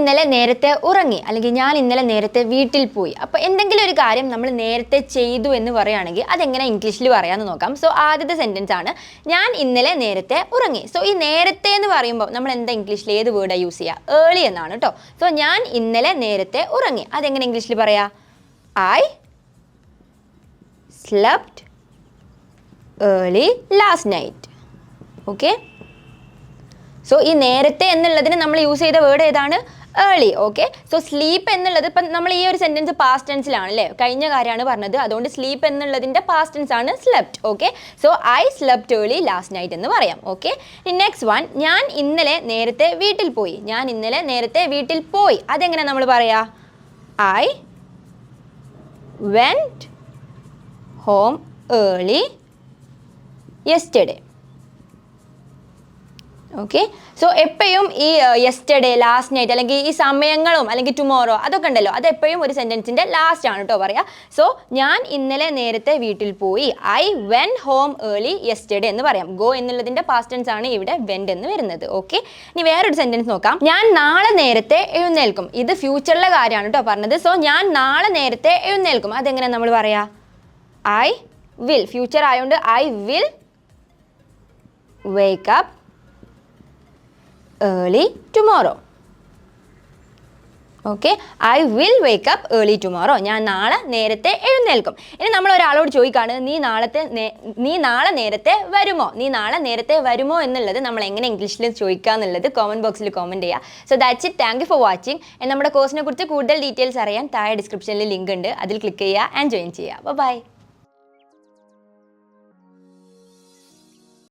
ഇന്നലെ നേരത്തെ ഉറങ്ങി അല്ലെങ്കിൽ ഞാൻ ഇന്നലെ നേരത്തെ വീട്ടിൽ പോയി. അപ്പോൾ എന്തെങ്കിലും ഒരു കാര്യം നമ്മൾ നേരത്തെ ചെയ്തു എന്ന് പറയുകയാണെങ്കിൽ അതെങ്ങനെ ഇംഗ്ലീഷിൽ പറയാമെന്ന് നോക്കാം. സോ ആദ്യത്തെ സെന്റൻസ് ആണ് ഞാൻ ഇന്നലെ നേരത്തെ ഉറങ്ങി. സോ ഈ നേരത്തെ എന്ന് പറയുമ്പോൾ നമ്മൾ എന്താ ഇംഗ്ലീഷിൽ ഏത് വേർഡാണ് യൂസ് ചെയ്യുക? ഏർലി എന്നാണ് കേട്ടോ സോ ഞാൻ ഇന്നലെ നേരത്തെ ഉറങ്ങി. അതെങ്ങനെ ഇംഗ്ലീഷിൽ പറയാ? I slept early last night okay so ഈ നേരത്തെ എന്നുള്ളതിന് നമ്മൾ യൂസ് ചെയ്ത വേർഡ് ഏതാണ്? ഏർലി ഓക്കെ സോ സ്ലീപ്പ് എന്നുള്ളത് ഇപ്പം നമ്മൾ ഈ ഒരു സെന്റൻസ് പാസ്റ്റ് ടെൻസിലാണ് അല്ലേ? കഴിഞ്ഞ കാര്യമാണ് പറഞ്ഞത്. അതുകൊണ്ട് സ്ലീപ്പ് എന്നുള്ളതിന്റെ പാസ്റ്റ് ടെൻസ് ആണ് slept okay so I slept early last night എന്ന് പറയാം ഓക്കെ നെക്സ്റ്റ് വൺ ഞാൻ ഇന്നലെ നേരത്തെ വീട്ടിൽ പോയി. ഞാൻ ഇന്നലെ നേരത്തെ വീട്ടിൽ പോയി. അതെങ്ങനെ നമ്മൾ പറയാ? I went home early yesterday okay so എപ്പോഴും ഈ യെസ്റ്റർഡേ ലാസ്റ്റ് നൈറ്റ് അല്ലെങ്കിൽ ഈ സമയങ്ങളും അല്ലെങ്കിൽ ടുമോറോ അതൊക്കെ ഉണ്ടല്ലോ. അത് എപ്പോഴും ഒരു സെന്റൻസിന്റെ ലാസ്റ്റ് ആണ് കേട്ടോ പറയുക സോ ഞാൻ ഇന്നലെ നേരത്തെ വീട്ടിൽ പോയി. I went home early yesterday എന്ന് പറയാം. ഗോ എന്നുള്ളതിന്റെ പാസ്റ്റൻസ് ആണ് ഇവിടെ വെൻഡ് എന്ന് വരുന്നത്. ഓക്കെ ഇനി വേറൊരു സെന്റൻസ് നോക്കാം. ഞാൻ നാളെ നേരത്തെ എഴുന്നേൽക്കും. ഇത് ഫ്യൂച്ചറിലെ കാര്യമാണ് കേട്ടോ പറഞ്ഞത്. സോ ഞാൻ നാളെ നേരത്തെ എഴുന്നേൽക്കും. അതെങ്ങനെ നമ്മൾ പറയാ? ഐ വിൽ ഫ്യൂച്ചർ ആയതുകൊണ്ട് I will wake up early tomorrow okay I will wake up early tomorrow ഞാൻ നാളെ നേരത്തെ എഴുന്നേൽക്കും. ഇനി നമ്മൾ ഒരാളോട് ചോദിക്കാണ് നീ നാളത്തെ നേ- നാളെ നേരത്തെ വരുമോ? നീ നാളെ നേരത്തെ വരുമോ? എന്നുള്ളത് നമ്മൾ എങ്ങനെ ഇംഗ്ലീഷിൽ ചോദിക്കുക എന്നുള്ളത് കോമന്റ് ബോക്സിൽ കോമന്റ് ചെയ്യുക so that's it thank you for watching നമ്മുടെ കോഴ്സിനെ കുറിച്ച് കൂടുതൽ ഡീറ്റെയിൽസ് അറിയാൻ താഴെ ഡിസ്ക്രിപ്ഷനിൽ ലിങ്ക് ഉണ്ട്. അതിൽ ക്ലിക്ക് ചെയ്യുക ആൻഡ് ജോയിൻ ചെയ്യുക. ബൈ